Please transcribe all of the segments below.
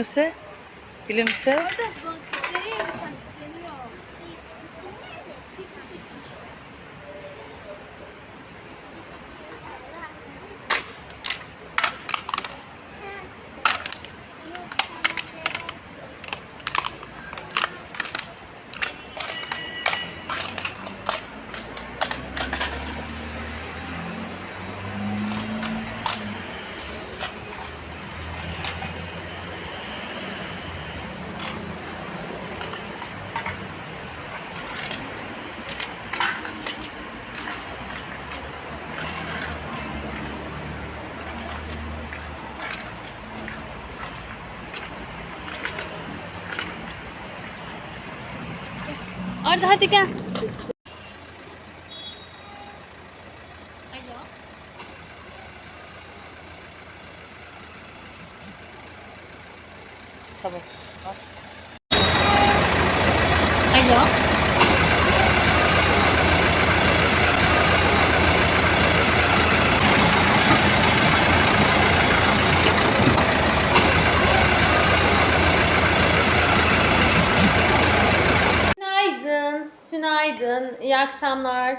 उससे फ़िल्म से Arda hadi gel. Alo. Tamam. Akşamlar.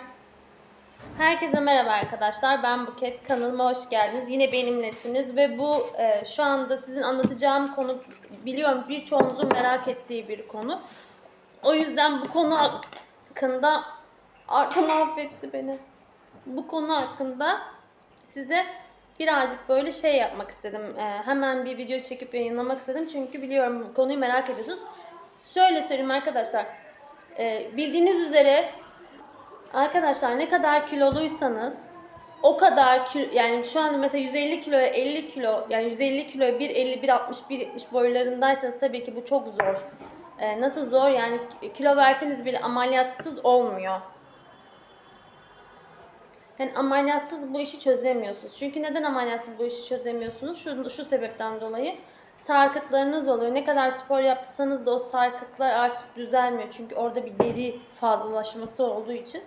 Herkese merhaba arkadaşlar. Ben Buket. Kanalıma hoş geldiniz. Yine benimlesiniz ve bu e, şu anda sizin anlatacağım konu biliyorum birçoğunuzun merak ettiği bir konu. O yüzden bu konu hakkında Arka mahvetti beni. Bu konu hakkında size birazcık böyle şey yapmak istedim. E, hemen bir video çekip yayınlamak istedim. Çünkü biliyorum konuyu merak ediyorsunuz. Şöyle söyleyeyim arkadaşlar. E, bildiğiniz üzere Arkadaşlar ne kadar kiloluysanız o kadar yani şu an mesela 150 kiloya 50 kilo yani 150 kiloya 1.50 1.60 1.70 boylarındaysanız tabii ki bu çok zor. Ee, nasıl zor yani kilo verseniz bile ameliyatsız olmuyor. Yani ameliyatsız bu işi çözemiyorsunuz. Çünkü neden ameliyatsız bu işi çözemiyorsunuz? Şu, şu sebepten dolayı sarkıklarınız oluyor. Ne kadar spor yapsanız da o sarkıklar artık düzelmiyor. Çünkü orada bir deri fazlalaşması olduğu için.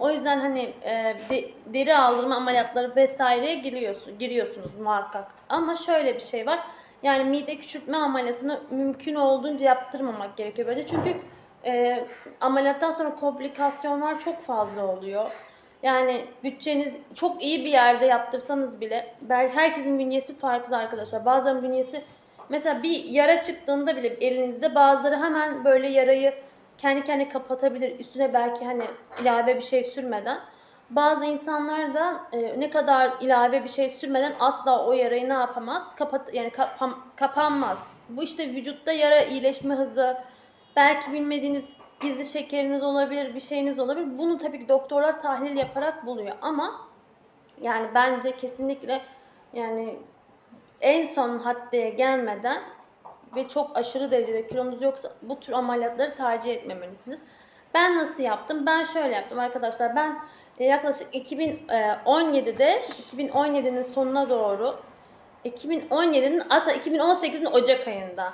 O yüzden hani e, de- deri aldırma ameliyatları vesaireye giriyorsun, giriyorsunuz muhakkak. Ama şöyle bir şey var. Yani mide küçültme ameliyatını mümkün olduğunca yaptırmamak gerekiyor böyle. Çünkü e, ameliyattan sonra komplikasyonlar çok fazla oluyor. Yani bütçeniz çok iyi bir yerde yaptırsanız bile belki herkesin bünyesi farklı arkadaşlar. Bazılarının bünyesi mesela bir yara çıktığında bile elinizde bazıları hemen böyle yarayı kendi kendine kapatabilir. Üstüne belki hani ilave bir şey sürmeden. Bazı insanlar da e, ne kadar ilave bir şey sürmeden asla o yarayı ne yapamaz? Kapat yani kapam- kapanmaz. Bu işte vücutta yara iyileşme hızı, belki bilmediğiniz gizli şekeriniz olabilir, bir şeyiniz olabilir. Bunu tabii ki doktorlar tahlil yaparak buluyor ama yani bence kesinlikle yani en son haddeye gelmeden ve çok aşırı derecede kilonuz yoksa bu tür ameliyatları tercih etmemelisiniz. Ben nasıl yaptım? Ben şöyle yaptım arkadaşlar. Ben e, yaklaşık 2017'de 2017'nin sonuna doğru 2017'nin aslında 2018'in Ocak ayında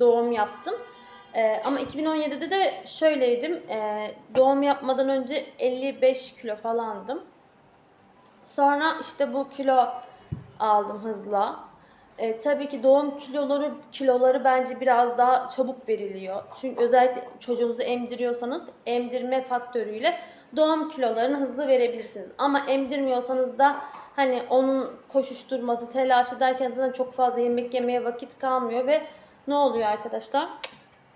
doğum yaptım. E, ama 2017'de de şöyleydim. E, doğum yapmadan önce 55 kilo falandım. Sonra işte bu kilo aldım hızla. E, tabii ki doğum kiloları kiloları bence biraz daha çabuk veriliyor. Çünkü özellikle çocuğunuzu emdiriyorsanız emdirme faktörüyle doğum kilolarını hızlı verebilirsiniz. Ama emdirmiyorsanız da hani onun koşuşturması, telaşı derken zaten çok fazla yemek yemeye vakit kalmıyor ve ne oluyor arkadaşlar?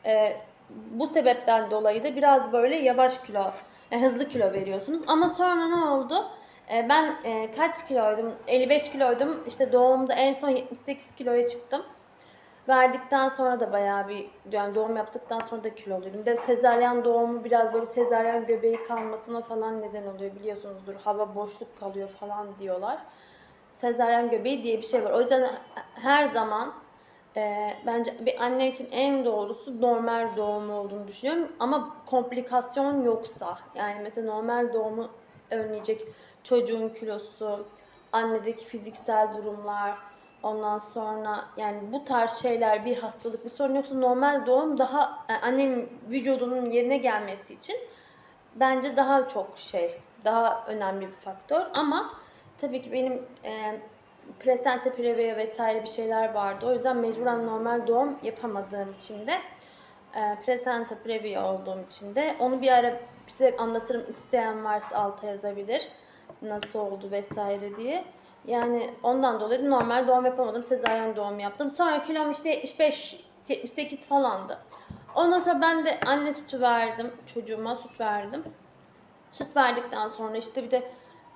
E, bu sebepten dolayı da biraz böyle yavaş kilo, e, hızlı kilo veriyorsunuz. Ama sonra ne oldu? E, ben e, kaç kiloydum? 55 kiloydum. İşte doğumda en son 78 kiloya çıktım. Verdikten sonra da bayağı bir yani doğum yaptıktan sonra da kiloluydum. De sezaryen doğumu biraz böyle sezaryen göbeği kalmasına falan neden oluyor biliyorsunuzdur. Hava boşluk kalıyor falan diyorlar. Sezaryen göbeği diye bir şey var. O yüzden her zaman e, bence bir anne için en doğrusu normal doğum olduğunu düşünüyorum. Ama komplikasyon yoksa yani mesela normal doğumu önleyecek çocuğun kilosu, annedeki fiziksel durumlar, ondan sonra yani bu tarz şeyler bir hastalık bir sorun yoksa normal doğum daha yani annenin vücudunun yerine gelmesi için bence daha çok şey, daha önemli bir faktör ama tabii ki benim e, Presente Previa vesaire bir şeyler vardı. O yüzden mecburen normal doğum yapamadığım için de e, Presente Previa olduğum için de onu bir ara size anlatırım. İsteyen varsa alta yazabilir. Nasıl oldu vesaire diye. Yani ondan dolayı normal doğum yapamadım. Sezaryen doğum yaptım. Sonra kilom işte 75 78 falandı. Ondan sonra ben de anne sütü verdim. Çocuğuma süt verdim. Süt verdikten sonra işte bir de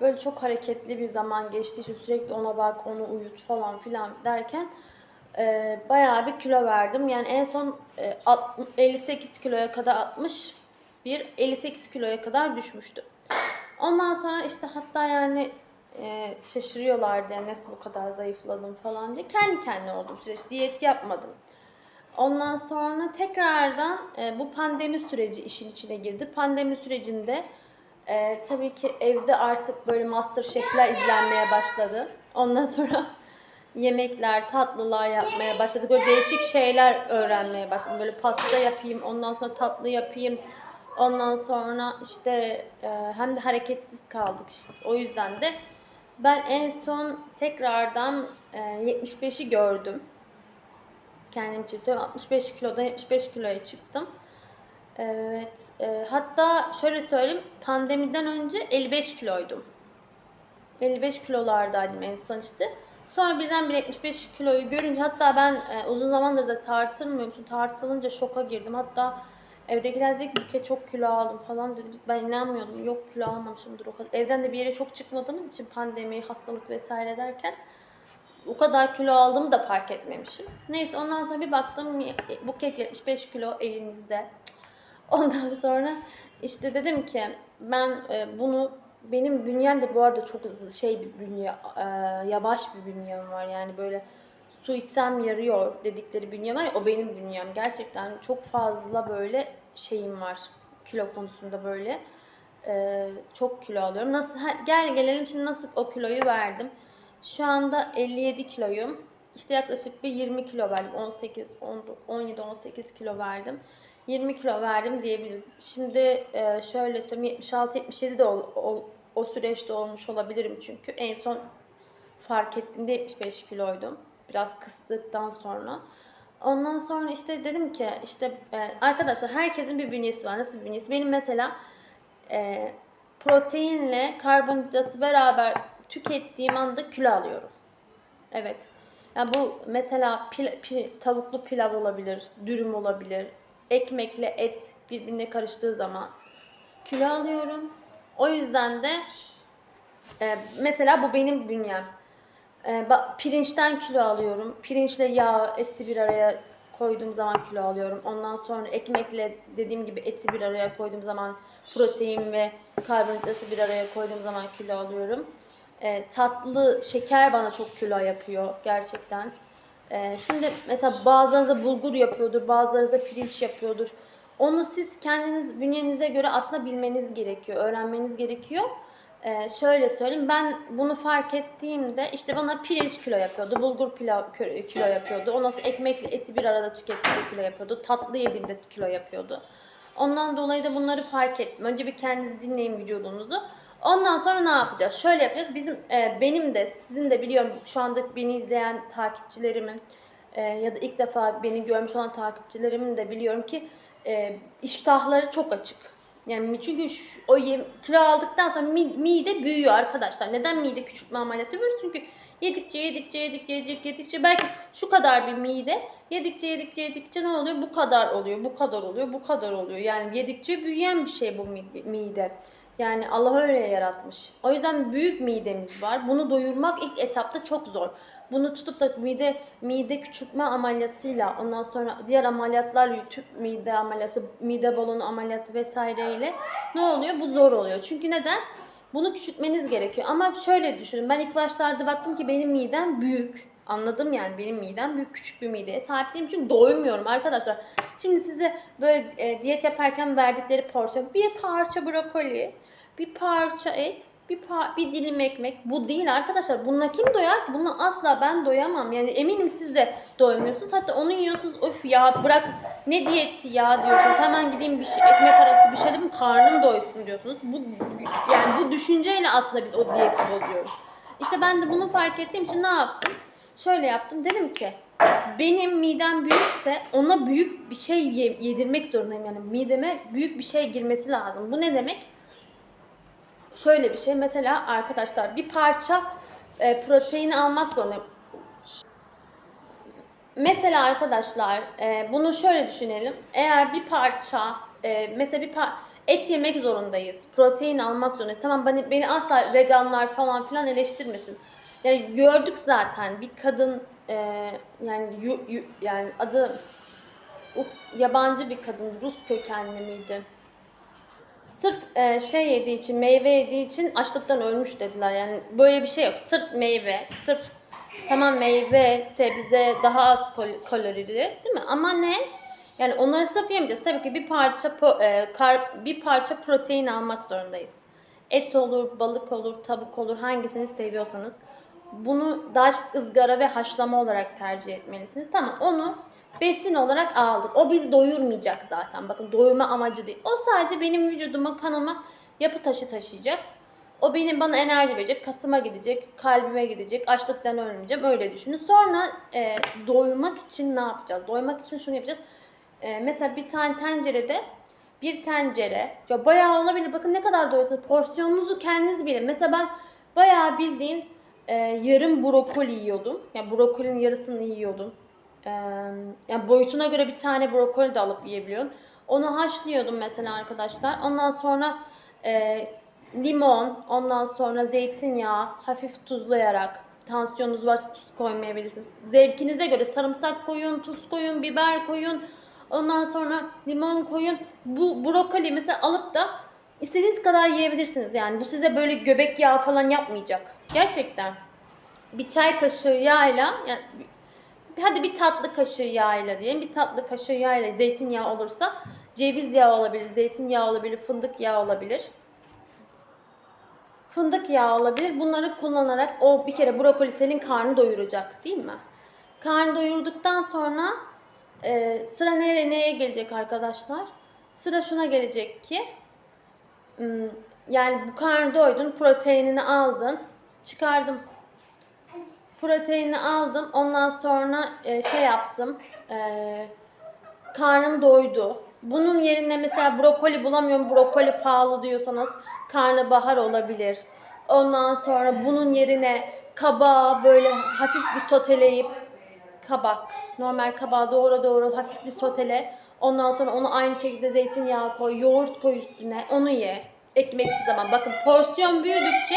böyle çok hareketli bir zaman geçti. İşte sürekli ona bak, onu uyut falan filan derken e, bayağı bir kilo verdim. Yani en son e, alt- 58 kiloya kadar 60 bir 58 kiloya kadar düşmüştü. Ondan sonra işte hatta yani e, şaşırıyorlardı yani nasıl bu kadar zayıfladım falan diye. Kendi kendine oldum süreç. Diyet yapmadım. Ondan sonra tekrardan e, bu pandemi süreci işin içine girdi. Pandemi sürecinde e, tabii ki evde artık böyle master şefler izlenmeye başladı. Ondan sonra yemekler, tatlılar yapmaya başladık. Böyle değişik şeyler öğrenmeye başladım. Böyle pasta yapayım, ondan sonra tatlı yapayım. Ondan sonra işte e, hem de hareketsiz kaldık işte. O yüzden de ben en son tekrardan e, 75'i gördüm. Kendim için söylüyorum. 65 kilodan 75 kiloya çıktım. Evet. e, hatta şöyle söyleyeyim. Pandemiden önce 55 kiloydum. 55 kilolardaydım en son işte. Sonra birdenbire 75 kiloyu görünce hatta ben e, uzun zamandır da tartılmıyormuşum. Tartılınca şoka girdim. Hatta evdekiler dedi ki "Buket çok kilo aldım falan dedi. Ben inanmıyordum. Yok kilo almamışımdır o kadar. Evden de bir yere çok çıkmadığımız için pandemi, hastalık vesaire derken o kadar kilo aldığımı da fark etmemişim. Neyse ondan sonra bir baktım Buket 75 kilo elimizde. Ondan sonra işte dedim ki ben e, bunu benim bünyem de bu arada çok şey bir bünye, e, yavaş bir bünyem var. Yani böyle su içsem yarıyor dedikleri bünye var ya o benim bünyem. Gerçekten çok fazla böyle şeyim var kilo konusunda böyle. E, çok kilo alıyorum. Nasıl ha, gel gelelim şimdi nasıl o kiloyu verdim. Şu anda 57 kiloyum. İşte yaklaşık bir 20 kilo verdim. 18, 17, 18 kilo verdim. 20 kilo verdim diyebiliriz. Şimdi e, şöyle söyleyeyim 76-77 de ol, ol- o süreçte olmuş olabilirim çünkü. En son fark ettiğimde 75 kiloydum. Biraz kıstıktan sonra. Ondan sonra işte dedim ki işte e, arkadaşlar herkesin bir bünyesi var. Nasıl bir bünyesi? Benim mesela e, proteinle karbonhidratı beraber tükettiğim anda kilo alıyorum. Evet. Yani bu mesela pil- pi- tavuklu pilav olabilir, dürüm olabilir, ekmekle et birbirine karıştığı zaman kilo alıyorum. O yüzden de e, mesela bu benim bünyem. E, ba- pirinçten kilo alıyorum. Pirinçle yağ, eti bir araya koyduğum zaman kilo alıyorum. Ondan sonra ekmekle dediğim gibi eti bir araya koyduğum zaman protein ve karbonhidratı bir araya koyduğum zaman kilo alıyorum. E, tatlı şeker bana çok kilo yapıyor gerçekten. E, şimdi mesela bazılarınıza bulgur yapıyordur, bazılarınıza pirinç yapıyordur. Onu siz kendiniz bünyenize göre aslında bilmeniz gerekiyor, öğrenmeniz gerekiyor. E, şöyle söyleyeyim, ben bunu fark ettiğimde işte bana pirinç kilo yapıyordu, bulgur pilav kilo yapıyordu. Ondan sonra ekmekle eti bir arada tükettiğimde kilo yapıyordu, tatlı yediğimde kilo yapıyordu. Ondan dolayı da bunları fark ettim. Önce bir kendiniz dinleyin vücudunuzu. Ondan sonra ne yapacağız? Şöyle yapacağız. Bizim e, benim de sizin de biliyorum şu anda beni izleyen takipçilerimin e, ya da ilk defa beni görmüş olan takipçilerimin de biliyorum ki e, iştahları çok açık. Yani çünkü şu, o yem, kilo aldıktan sonra mi- mide büyüyor arkadaşlar. Neden mide küçültme ameliyatı yapıyoruz? Çünkü yedikçe yedikçe yedikçe yedikçe yedikçe belki şu kadar bir mide yedikçe yedikçe yedikçe ne oluyor? Bu kadar oluyor, bu kadar oluyor, bu kadar oluyor. Yani yedikçe büyüyen bir şey bu mide. Yani Allah öyle yaratmış. O yüzden büyük midemiz var. Bunu doyurmak ilk etapta çok zor. Bunu tutup da mide mide küçültme ameliyatıyla ondan sonra diğer ameliyatlar tüp mide ameliyatı, mide balonu ameliyatı vesaireyle ne oluyor? Bu zor oluyor. Çünkü neden? Bunu küçültmeniz gerekiyor. Ama şöyle düşünün. Ben ilk başlarda baktım ki benim midem büyük. Anladım yani benim midem büyük küçük bir mideye sahip değilim çünkü doymuyorum arkadaşlar. Şimdi size böyle e, diyet yaparken verdikleri porsiyon bir parça brokoli, bir parça et, bir, pa- bir dilim ekmek. Bu değil arkadaşlar. Bununla kim doyar ki? Bununla asla ben doyamam. Yani eminim siz de doymuyorsunuz. Hatta onu yiyorsunuz. Öf ya bırak ne diyeti ya diyorsunuz. Hemen gideyim bir şey, ekmek arası bir şey yapayım karnım doysun diyorsunuz. Bu yani bu düşünceyle aslında biz o diyeti bozuyoruz. İşte ben de bunu fark ettiğim için ne yaptım? Şöyle yaptım. Dedim ki benim midem büyükse ona büyük bir şey ye- yedirmek zorundayım. Yani mideme büyük bir şey girmesi lazım. Bu ne demek? Şöyle bir şey. Mesela arkadaşlar bir parça e, proteini almak zorundayım. Mesela arkadaşlar e, bunu şöyle düşünelim. Eğer bir parça e, mesela bir par- et yemek zorundayız. Protein almak zorundayız. Tamam beni, beni asla veganlar falan filan eleştirmesin. Yani gördük zaten bir kadın e, yani yu- yu- yani adı yabancı bir kadın Rus kökenli miydi? Sırf e, şey yediği için, meyve yediği için açlıktan ölmüş dediler. Yani böyle bir şey yok. Sırf meyve, sırf tamam meyve, sebze daha az kal- kalorili değil mi? Ama ne? Yani onları sırf yemeyeceğiz. Tabii ki bir parça e, kar- bir parça protein almak zorundayız. Et olur, balık olur, tavuk olur hangisini seviyorsanız. Bunu daha çok ızgara ve haşlama olarak tercih etmelisiniz. Tamam onu besin olarak aldık. O bizi doyurmayacak zaten. Bakın doyurma amacı değil. O sadece benim vücuduma, kanıma yapı taşı taşıyacak. O benim bana enerji verecek, kasıma gidecek, kalbime gidecek, açlıktan ölmeyeceğim. Öyle düşünün. Sonra e, doymak için ne yapacağız? Doymak için şunu yapacağız. E, mesela bir tane tencerede bir tencere ya bayağı olabilir. Bakın ne kadar doyuyorsunuz. Porsiyonunuzu kendiniz bilin. Mesela ben bayağı bildiğin e, yarım brokoli yiyordum. Yani brokolinin yarısını yiyordum. E, yani boyutuna göre bir tane brokoli de alıp yiyebiliyorum. Onu haşlıyordum mesela arkadaşlar. Ondan sonra e, limon, ondan sonra zeytinyağı hafif tuzlayarak tansiyonunuz varsa tuz koymayabilirsiniz. Zevkinize göre sarımsak koyun, tuz koyun, biber koyun. Ondan sonra limon koyun. Bu brokoli mesela alıp da istediğiniz kadar yiyebilirsiniz. Yani bu size böyle göbek yağı falan yapmayacak. Gerçekten. Bir çay kaşığı yağıyla yani hadi bir tatlı kaşığı yağıyla diyelim. Bir tatlı kaşığı yağıyla zeytinyağı olursa ceviz yağı olabilir, zeytinyağı olabilir, fındık yağı olabilir. Fındık yağı olabilir. Bunları kullanarak o bir kere brokoli senin karnı doyuracak değil mi? Karnı doyurduktan sonra e, sıra nereye neye gelecek arkadaşlar? Sıra şuna gelecek ki yani bu karnı doydun, proteinini aldın, çıkardım. Proteinini aldım. Ondan sonra e, şey yaptım. E, karnım doydu. Bunun yerine mesela brokoli bulamıyorum, brokoli pahalı diyorsanız karnabahar olabilir. Ondan sonra bunun yerine kabağı böyle hafif bir soteleyip kabak, normal kabağı doğru doğru hafif bir sotele. Ondan sonra onu aynı şekilde zeytinyağı koy, yoğurt koy üstüne, onu ye. Ekmeksiz ama bakın porsiyon büyüdükçe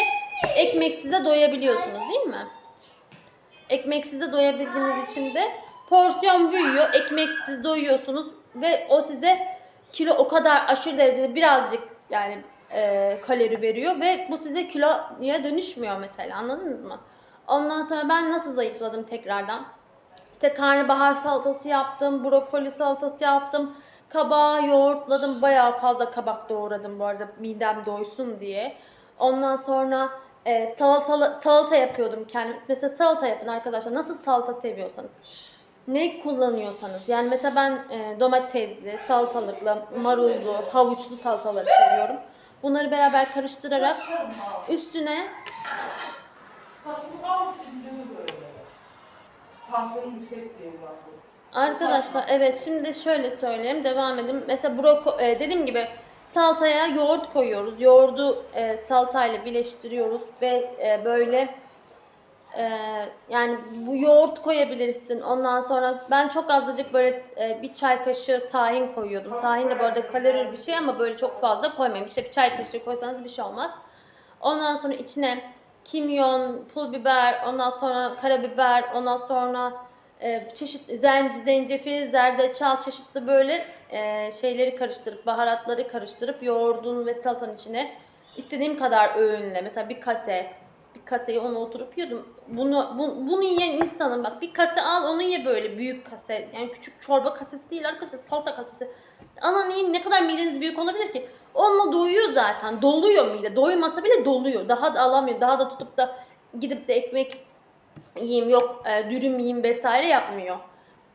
ekmeksize doyabiliyorsunuz değil mi? Ekmeksize doyabildiğiniz için de porsiyon büyüyor, ekmeksiz doyuyorsunuz ve o size kilo o kadar aşırı derecede birazcık yani e, kalori veriyor ve bu size kiloya dönüşmüyor mesela anladınız mı? Ondan sonra ben nasıl zayıfladım tekrardan? İşte karnabahar salatası yaptım, brokoli salatası yaptım. Kabağı yoğurtladım. Bayağı fazla kabak doğradım bu arada midem doysun diye. Ondan sonra e, salatalı, salata yapıyordum kendim. Mesela salata yapın arkadaşlar. Nasıl salata seviyorsanız. Ne kullanıyorsanız. Yani mesela ben e, domatesli, salatalıklı, marullu, havuçlu salataları seviyorum. Bunları beraber karıştırarak üstüne. Arkadaşlar evet şimdi şöyle söyleyeyim devam edeyim. Mesela broko e, dediğim gibi salataya yoğurt koyuyoruz. Yoğurdu e, salatayla birleştiriyoruz ve e, böyle e, yani bu yoğurt koyabilirsin. Ondan sonra ben çok azıcık böyle e, bir çay kaşığı tahin koyuyordum. Tahin de bu arada bir şey ama böyle çok fazla koymayın. İşte bir çay kaşığı koysanız bir şey olmaz. Ondan sonra içine kimyon, pul biber, ondan sonra karabiber, ondan sonra e, çeşit zenci, zencefil, zerdeçal çeşitli böyle e, şeyleri karıştırıp baharatları karıştırıp yoğurdun ve salatanın içine istediğim kadar öğünle mesela bir kase bir kaseyi onu oturup yiyordum. Bunu bu- bunu yiyen insanın bak bir kase al onu ye böyle büyük kase. Yani küçük çorba kasesi değil arkadaşlar salata kasesi. Anan yiyin ne kadar mideniz büyük olabilir ki? Onunla doyuyor zaten. Doluyor mide. Doymasa bile doluyor. Daha da alamıyor. Daha da tutup da gidip de ekmek yiyeyim yok e, dürüm yiyeyim vesaire yapmıyor.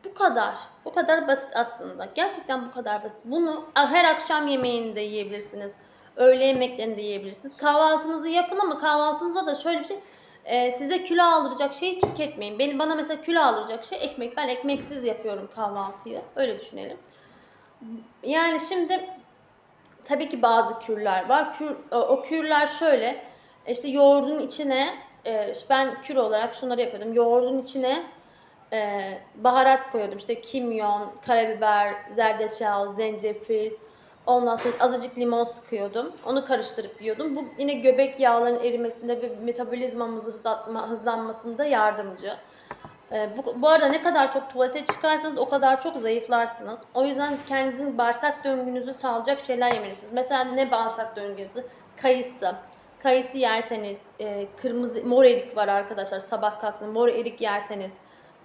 Bu kadar. Bu kadar basit aslında. Gerçekten bu kadar basit. Bunu her akşam yemeğinde yiyebilirsiniz. Öğle yemeklerinde yiyebilirsiniz. Kahvaltınızı yapın ama kahvaltınızda da şöyle bir şey Ee, size kilo aldıracak şeyi tüketmeyin. Benim bana mesela kilo aldıracak şey ekmek. Ben ekmeksiz yapıyorum kahvaltıyı. Öyle düşünelim. Yani şimdi tabii ki bazı kürler var. Kür, o kürler şöyle. işte yoğurdun içine e, ben kür olarak şunları yapıyordum. Yoğurdun içine e, baharat koyuyordum. İşte kimyon, karabiber, zerdeçal, zencefil. Ondan sonra azıcık limon sıkıyordum. Onu karıştırıp yiyordum. Bu yine göbek yağlarının erimesinde ve metabolizmamızı hızlatma, hızlanmasında yardımcı. Ee, bu, bu arada ne kadar çok tuvalete çıkarsanız o kadar çok zayıflarsınız. O yüzden kendinizin bağırsak döngünüzü sağlayacak şeyler yemelisiniz. Mesela ne bağırsak döngünüzü? Kayısı. Kayısı yerseniz, e, kırmızı, mor erik var arkadaşlar. Sabah kalktığında mor erik yerseniz.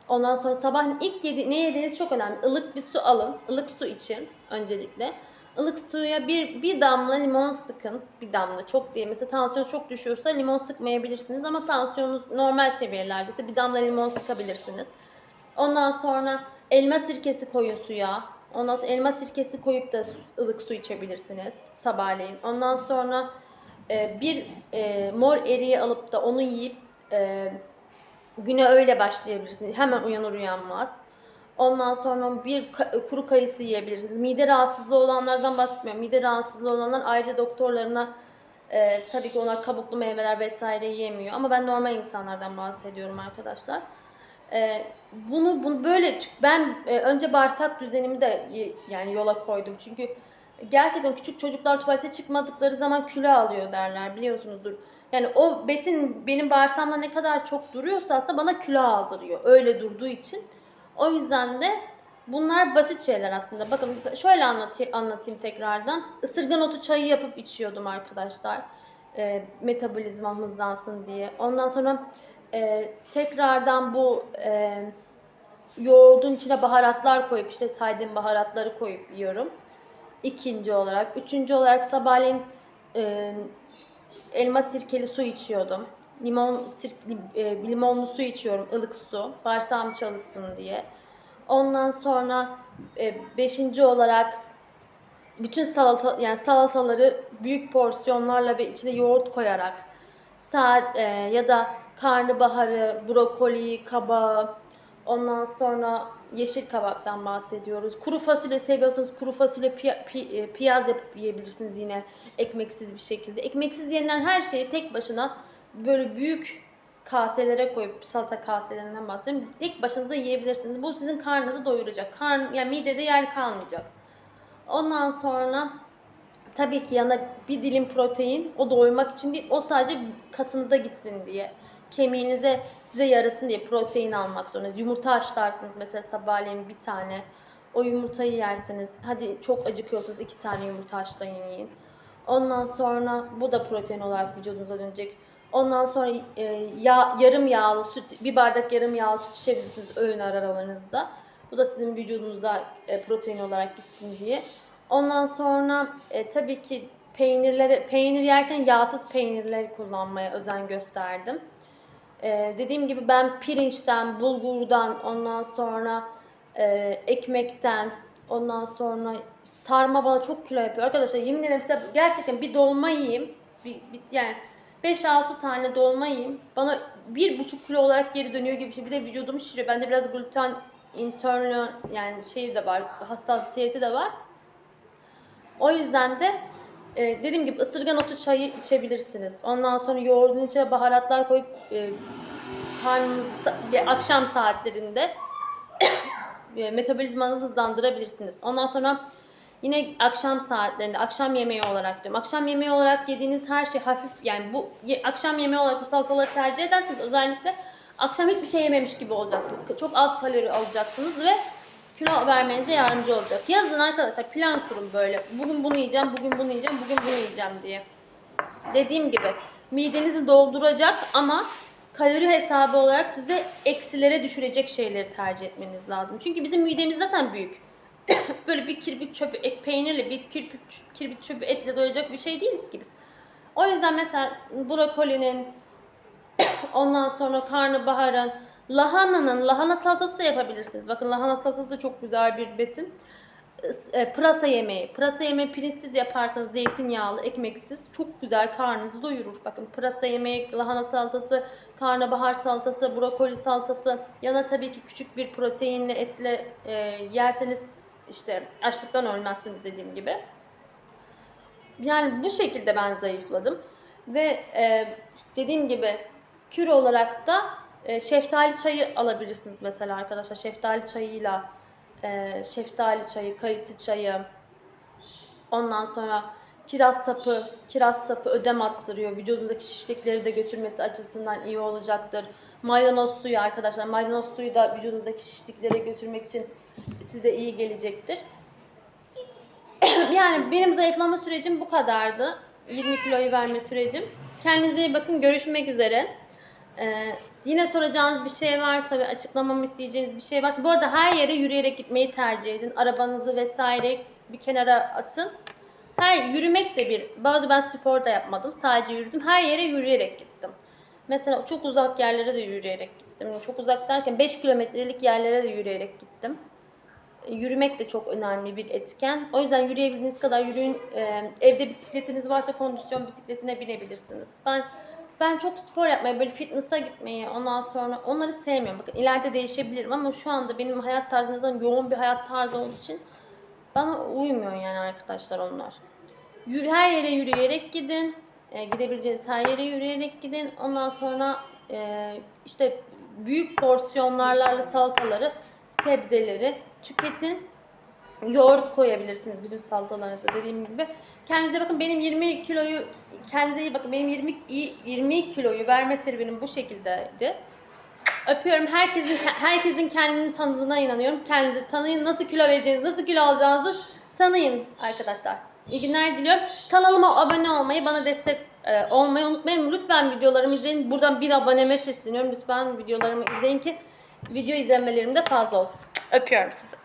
Ondan sonra sabah ilk yedi, ne yediğiniz çok önemli. Ilık bir su alın. ılık su için öncelikle. Ilık suya bir, bir damla limon sıkın. Bir damla çok değil. Mesela tansiyon çok düşüyorsa limon sıkmayabilirsiniz. Ama tansiyonunuz normal seviyelerdeyse bir damla limon sıkabilirsiniz. Ondan sonra elma sirkesi koyun suya. Ondan sonra elma sirkesi koyup da ılık su içebilirsiniz sabahleyin. Ondan sonra e, bir e, mor eriği alıp da onu yiyip e, güne öyle başlayabilirsiniz. Hemen uyanır uyanmaz. Ondan sonra bir kuru kayısı yiyebilirsiniz. Mide rahatsızlığı olanlardan bahsetmiyorum. Mide rahatsızlığı olanlar ayrıca doktorlarına e, tabii ki onlar kabuklu meyveler vesaire yiyemiyor. Ama ben normal insanlardan bahsediyorum arkadaşlar. E, bunu, bunu böyle ben e, önce bağırsak düzenimi de yani yola koydum. Çünkü gerçekten küçük çocuklar tuvalete çıkmadıkları zaman kilo alıyor derler biliyorsunuzdur. Yani o besin benim bağırsamda ne kadar çok duruyorsa aslında bana kilo aldırıyor. Öyle durduğu için. O yüzden de bunlar basit şeyler aslında. Bakın şöyle anlatayım, anlatayım tekrardan. Isırgan otu çayı yapıp içiyordum arkadaşlar. E, metabolizmam hızlansın diye. Ondan sonra e, tekrardan bu e, yoğurdun içine baharatlar koyup işte saydığım baharatları koyup yiyorum. İkinci olarak. Üçüncü olarak sabahleyin e, elma sirkeli su içiyordum. Limon sirk, e, limonlu su içiyorum, ılık su. Bağırsağım çalışsın diye. Ondan sonra e, beşinci olarak bütün salata yani salataları büyük porsiyonlarla ve içine yoğurt koyarak saat e, ya da karnabaharı, brokoli, kabağı, ondan sonra yeşil kabaktan bahsediyoruz. Kuru fasulye seviyorsanız kuru fasulye pi- pi- e, piyaz yapıp yiyebilirsiniz yine ekmeksiz bir şekilde. Ekmeksiz yenilen her şeyi tek başına böyle büyük kaselere koyup salata kaselerinden bahsediyorum. Tek başınıza yiyebilirsiniz. Bu sizin karnınızı doyuracak. Karn, yani midede yer kalmayacak. Ondan sonra tabii ki yanına bir dilim protein. O doymak için değil. O sadece kasınıza gitsin diye. Kemiğinize size yarasın diye protein almak zorunda. Yumurta haşlarsınız mesela sabahleyin bir tane. O yumurtayı yersiniz. Hadi çok acıkıyorsunuz iki tane yumurta haşlayın yiyin. Ondan sonra bu da protein olarak vücudunuza dönecek. Ondan sonra e, yağ, yarım yağlı süt, bir bardak yarım yağlı süt içebilirsiniz öğün aralarınızda. Bu da sizin vücudunuza e, protein olarak gitsin diye. Ondan sonra e, tabii ki peynirleri, peynir yerken yağsız peynirleri kullanmaya özen gösterdim. E, dediğim gibi ben pirinçten, bulgurdan, ondan sonra e, ekmekten, ondan sonra sarma bana çok kilo yapıyor. Arkadaşlar yemin ederim size gerçekten bir dolma yiyeyim. Bir, bir, yani 5-6 tane dolma yiyeyim. Bana 1,5 kilo olarak geri dönüyor gibi bir şey. Bir de vücudumu şişiriyor. Bende biraz gluten intoleransı yani şey de var, hassasiyeti de var. O yüzden de e, dediğim gibi ısırgan otu çayı içebilirsiniz. Ondan sonra yoğurdun içine baharatlar koyup e, karnınız akşam saatlerinde e, metabolizmanızı hızlandırabilirsiniz. Ondan sonra yine akşam saatlerinde akşam yemeği olarak diyorum. Akşam yemeği olarak yediğiniz her şey hafif yani bu ye- akşam yemeği olarak bu salataları tercih ederseniz özellikle akşam hiçbir şey yememiş gibi olacaksınız. Çok az kalori alacaksınız ve kilo vermenize yardımcı olacak. Yazın arkadaşlar plan kurun böyle. Bugün bunu yiyeceğim, bugün bunu yiyeceğim, bugün bunu yiyeceğim diye. Dediğim gibi midenizi dolduracak ama kalori hesabı olarak size eksilere düşürecek şeyleri tercih etmeniz lazım. Çünkü bizim midemiz zaten büyük. Böyle bir kirbit çöpü, ek peynirle bir kirbit, kirbit çöpü etle doyacak bir şey değiliz ki biz. O yüzden mesela brokolinin, ondan sonra karnabaharın, lahananın, lahana salatası da yapabilirsiniz. Bakın lahana salatası da çok güzel bir besin. E, Pırasa yemeği. Pırasa yemeği pirinçsiz yaparsanız zeytinyağlı, ekmeksiz çok güzel karnınızı doyurur. Bakın pırasa yemeği, lahana salatası, karnabahar salatası, brokoli salatası, yana tabii ki küçük bir proteinli etle e, yerseniz işte açlıktan ölmezsiniz dediğim gibi. Yani bu şekilde ben zayıfladım. Ve e, dediğim gibi kür olarak da e, şeftali çayı alabilirsiniz mesela arkadaşlar. Şeftali çayıyla e, şeftali çayı, kayısı çayı, ondan sonra kiraz sapı, kiraz sapı ödem attırıyor. Vücudunuzdaki şişlikleri de götürmesi açısından iyi olacaktır. Maydanoz suyu arkadaşlar. Maydanoz suyu da vücudunuzdaki şişlikleri götürmek için size iyi gelecektir. yani benim zayıflama sürecim bu kadardı. 20 kiloyu verme sürecim. Kendinize iyi bakın. Görüşmek üzere. Ee, yine soracağınız bir şey varsa ve açıklamamı isteyeceğiniz bir şey varsa bu arada her yere yürüyerek gitmeyi tercih edin. Arabanızı vesaire bir kenara atın. Her yürümek de bir. Bu ben spor da yapmadım. Sadece yürüdüm. Her yere yürüyerek gittim. Mesela çok uzak yerlere de yürüyerek gittim. Çok uzak derken 5 kilometrelik yerlere de yürüyerek gittim. E, Yürümek de çok önemli bir etken. O yüzden yürüyebildiğiniz kadar yürüyün. Ee, evde bisikletiniz varsa kondisyon bisikletine binebilirsiniz. Ben ben çok spor yapmayı, böyle fitness'a gitmeyi, ondan sonra onları sevmiyorum. Bakın ileride değişebilirim ama şu anda benim hayat tarzımdan yoğun bir hayat tarzı olduğu için bana uymuyor yani arkadaşlar onlar. Yürü, her yere yürüyerek gidin. E, gidebileceğiniz her yere yürüyerek gidin. Ondan sonra e, işte büyük porsiyonlarla salataları, sebzeleri tüketin. Yoğurt koyabilirsiniz bütün salatalarınıza dediğim gibi. Kendinize bakın benim 20 kiloyu kendinize iyi bakın benim 20 iyi- 20 kiloyu verme serüvenim bu şekildeydi. Öpüyorum. Herkesin herkesin kendini tanıdığına inanıyorum. Kendinizi tanıyın. Nasıl kilo vereceğinizi, nasıl kilo alacağınızı tanıyın arkadaşlar. İyi günler diliyorum. Kanalıma abone olmayı, bana destek e, olmayı unutmayın. Lütfen videolarımı izleyin. Buradan bir aboneme sesleniyorum. Lütfen videolarımı izleyin ki video izlenmelerim de fazla olsun. Öpüyorum sizi.